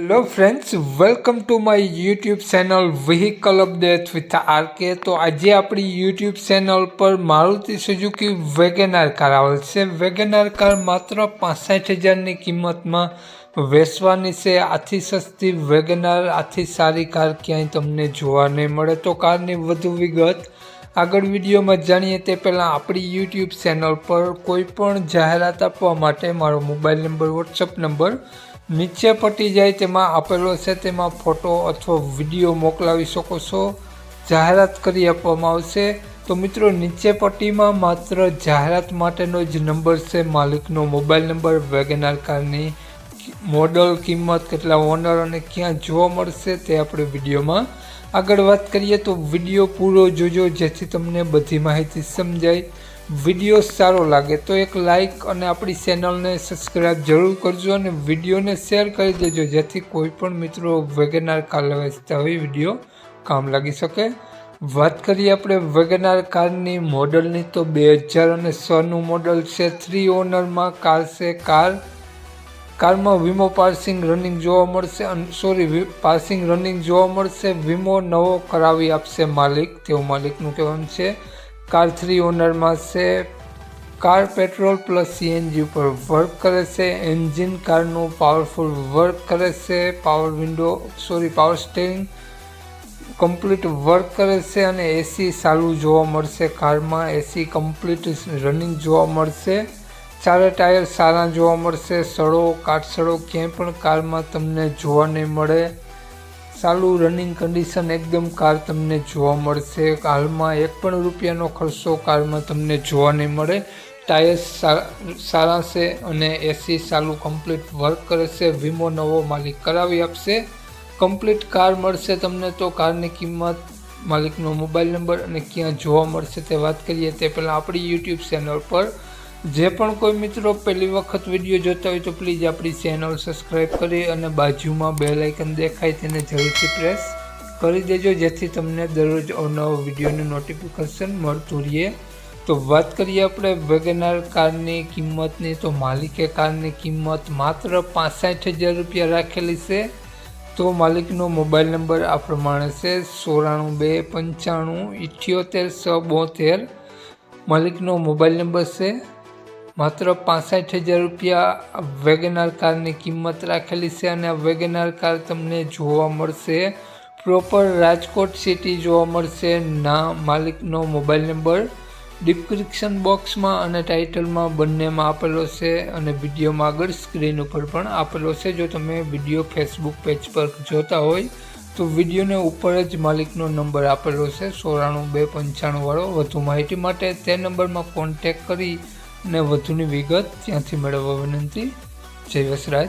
Hello friends welcome to my YouTube channel vehicle update with RK તો આજે આપણી YouTube channel પર Maruti Suzuki WagonR car આવેલ છે. વેગેનાર કાર માત્ર પાસઠ હજારની કિંમતમાં વેચવાની છે. આથી સસ્તી વેગેનાર આથી સારી કાર ક્યાંય તમને જોવા નહીં મળે. તો કારની વધુ વિગત આગળ વિડીયોમાં જાણીએ. તે પહેલાં આપણી યુટ્યુબ ચેનલ પર કોઈ પણ જાહેરાત આપવા માટે મારો મોબાઈલ નંબર વોટ્સઅપ નંબર નીચે પટી જાય તેમાં આપેલો છે, તેમાં ફોટો અથવા વીડિયો મોકલાવી શકો છો. જાહેરાત કરી આપવામાં આવશે. તો મિત્રો, નીચે પટ્ટીમાં માત્ર જાહેરાત માટેનો જ નંબર છે, માલિકનો મોબાઈલ નંબર, વેગેનાર કારની મોડલ કિંમત, કેટલા ઓનર અને ક્યાં જોવા મળશે તે આપણે વિડીયોમાં આગળ વાત કરીએ. તો વીડિયો પૂરો જોજો, જેથી તમને બધી માહિતી સમજાય. વીડિયો સારો લાગે તો એક લાઇક અને આપણી ચેનલને સબસ્ક્રાઈબ જરૂર કરજો અને વિડીયોને શેર કરી દેજો, જેથી કોઈ પણ મિત્રો વેગેનાર કાર વેચતા હોય, વીડિયો કામ લાગી શકે. વાત કરીએ આપણે વેગેનાર કારની મોડલની તો બે હજાર અને સોનું મોડલ છે થ્રી ઓનરમાં કાર છે કાર કારમાં વીમો પાર્સિંગ રનિંગ જોવા મળશે સોરી પાર્સિંગ રનિંગ જોવા મળશે વીમો નવો કરાવી આપશે માલિક, તેવું માલિકનું કહેવાનું છે. કાર થ્રી ઓનરમાં છે. કાર પેટ્રોલ પ્લસ સીએનજી ઉપર વર્ક કરે છે. એન્જિન કારનું પાવરફુલ વર્ક કરે છે. Power window sorry power steering complete work કરે છે અને એસી સારું જોવા મળશે કારમાં. એસી કમ્પ્લીટ રનિંગ જોવા મળશે. ચારે ટાયર સારા જોવા મળશે. સડો, કાટસડો ક્યાંય પણ કારમાં તમને જોવા નહીં મળે. ચાલુ રનિંગ કન્ડિશન એકદમ કાર તમને જોવા મળશે. હાલમાં એક પણ રૂપિયાનો ખર્ચો કારમાં તમને જોવા નહીં મળે. ટાયર્સ સારા છે અને એસી સારું કમ્પ્લીટ વર્ક કરે છે. વીમો નવો માલિક કરાવી આપશે. કમ્પ્લીટ કાર મળશે તમને તો કારની કિંમત, માલિકનો મોબાઈલ નંબર અને ક્યાં જોવા મળશે તે વાત કરીએ તે પહેલાં આપણી યુટ્યુબ ચેનલ પર. જે પણ કોઈ મિત્રો પહેલી વખત વીડિયો જોતા હોય તો પ્લીઝ આપણી ચેનલ સબસ્ક્રાઈબ કરી અને બાજુમાં બે લાઇકન દેખાય તેને જરૂરથી પ્રેસ કરી દેજો, જેથી તમને દરરોજ અવનવો વિડીયોનું નોટિફિકેશન મળતું રહે. તો વાત કરીએ આપણે વેગેનાર કારની કિંમતની. તો માલિકે કારની કિંમત માત્ર પાસઠ હજાર રૂપિયા રાખેલી છે. તો માલિકનો મોબાઈલ નંબર આ પ્રમાણે છે, સોરાણું બે પંચાણું ઇઠ્યોતેર સો બોતેર. માલિકનો મોબાઈલ નંબર છે માત્ર પાસઠ હજાર રૂપિયા વેગેનાર કારની કિંમત રાખેલી છે અને આ વેગેનાર કાર તમને જોવા મળશે. પ્રોપર રાજકોટ સિટી જોવા મળશે. ના માલિકનો મોબાઈલ નંબર ડિસ્ક્રિપ્શન બોક્સમાં અને ટાઇટલમાં બંનેમાં આપેલો છે અને વિડીયોમાં આગળ સ્ક્રીન ઉપર પણ આપેલો છે. જો તમે વીડિયો ફેસબુક પેજ પર જોતા હોય તો વિડીયોને ઉપર જ માલિકનો નંબર આપેલો છે. સોરાણું બે પંચાણુંવાળો વધુ માહિતી માટે તે નંબરમાં કોન્ટેક કરી ને વધુની વિગત ત્યાંથી મેળવવા વિનંતી. જય વસરાજ.